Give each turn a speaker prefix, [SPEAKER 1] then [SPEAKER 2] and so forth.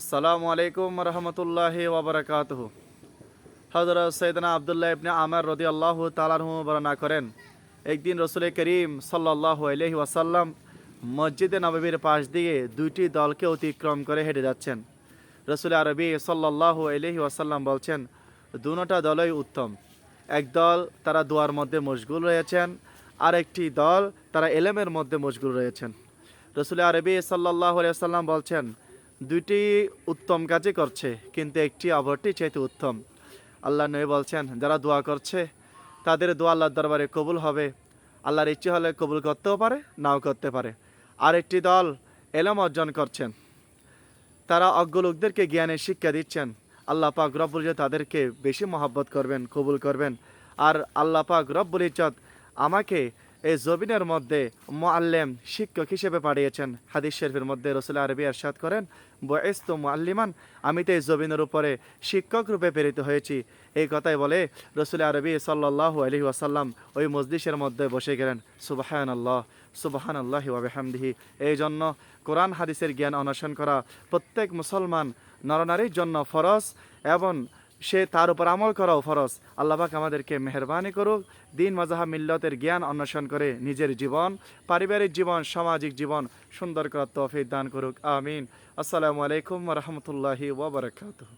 [SPEAKER 1] আসসালামু আলাইকুম রহমতুল্লাহি ওবরাকাত হজরত সৈদনা আবদুল্লাহ ইবনে আমার রদি আল্লাহ তালাহু বর্ণনা করেন, একদিন রসুল করিম সাল্লাহ আলহি ওয়াসাল্লাম মসজিদে নববীর পাশ দিয়ে দুইটি দলকে অতিক্রম করে হেঁটে যাচ্ছেন। রসুল আরবি সাল্লাহ আলহি ওয়াসাল্লাম বলছেন, দুটা দলই উত্তম। এক দল তারা দোয়ার মধ্যে মশগুল রয়েছেন আর একটি দল তারা এলেমের মধ্যে মশগুল রয়েছেন। রসুল আরবি সাল্লাহ আলিয়া সাল্লাম বলছেন দুইটি উত্তম কাজই করছে, কিন্তু একটি অপরটি চাইতে উত্তম। আল্লাহ নবী বলছেন, যারা দোয়া করছে, তাদের দোয়া আল্লাহর দরবারে কবুল হবে। আল্লাহর ইচ্ছে হলে কবুল করতেও পারে, নাও করতে পারে। আর একটি দল এলম অর্জন করছেন। তারা অজ্ঞ লোকদেরকে জ্ঞানের শিক্ষা দিচ্ছেন। আল্লাহ পাক রব্বুল ইজ্জত তাদেরকে বেশি মহাব্বত করবেন, কবুল করবেন। আর আল্লাহ পাক রব্বুল ইজ্জত আমাকে এই জবিনের মধ্যে মোয়াল্লেম শিক্ষক হিসেবে পাঠিয়েছেন। হাদিস শরীফের মধ্যে রসুল আরবি আরশাদ করেন বয়েস তো মোয়াল্লিমান আমি তো এই জবিনের উপরে শিক্ষক রূপে প্রেরিত হয়েছি। এই কথাই বলে রসুল আরবি সাল্লাহ আলহি ওয়াসাল্লাম ওই মসজিষের মধ্যে বসে গেলেন সুবাহান আল্লাহ সুবাহান আল্লাহি ওয়াবিহামদিহি এই জন্য কোরআন হাদিসের জ্ঞান অন্বেষণ করা প্রত্যেক মুসলমান নরনারীর জন্য ফরজ এবং সে তার উপর আমল করাও ফরজ। আল্লাহাক আমাদেরকে মেহরবানি করুক, দিন মজাহা মিল্লতের জ্ঞান অন্বেষণ করে নিজের জীবন, পারিবারিক জীবন, সামাজিক জীবন সুন্দর করার তৌফিক দান করুক। আমিন। আসসালামু আলাইকুম রহমতুল্লাহি ওবরাকাতুহ